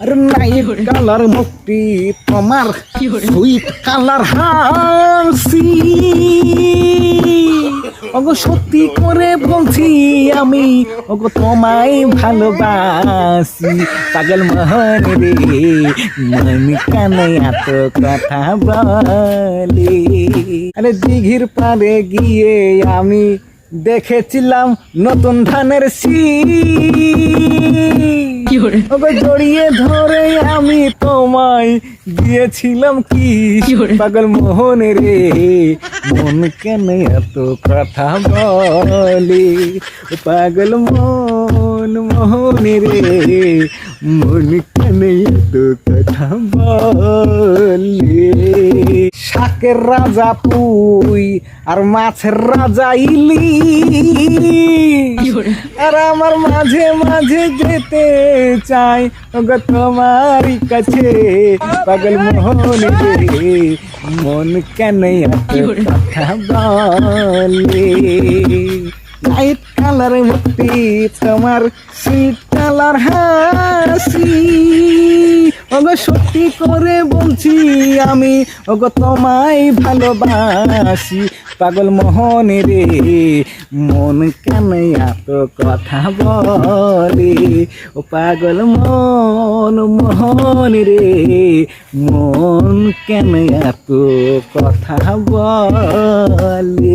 আর colour মুক্তি তোমার। Sweet colour হাসি ওগো সত্যি করে বলছি আমি ওগো তোমায় ভালোবাসি। পাগল মোহন রে মন কানে এত কথা বলে। আরে দিঘির পারে গিয়ে আমি দেখেছিলাম নতুন ধানের শি ওগো জড়িয়ে ধরে আমি তোমায় দিয়েছিলাম কি? পাগল মোহন রে মন কেন এত কথা বলে? ও পাগল মন মোহন রে মন কেন এত কথা বলে? শাকের রাজা পুই আর মাছের রাজা ইলি আর আমার মাঝে মাঝে যেতে চাই ওগো তোমারই কাছে। পাগল মোহন রে মন কেন এত কথা বলে? লাইট কালার মুক্তি তোমার সুইট কালার হাসি। ওগো সত্যি করে বলছি আমি, ওগো তোমায় ভালোবাসি। পাগল মোহন রে, মন কেন এত কথা বলে? ও পাগল মন মোহন রে, মন কেন এত কথা বলে?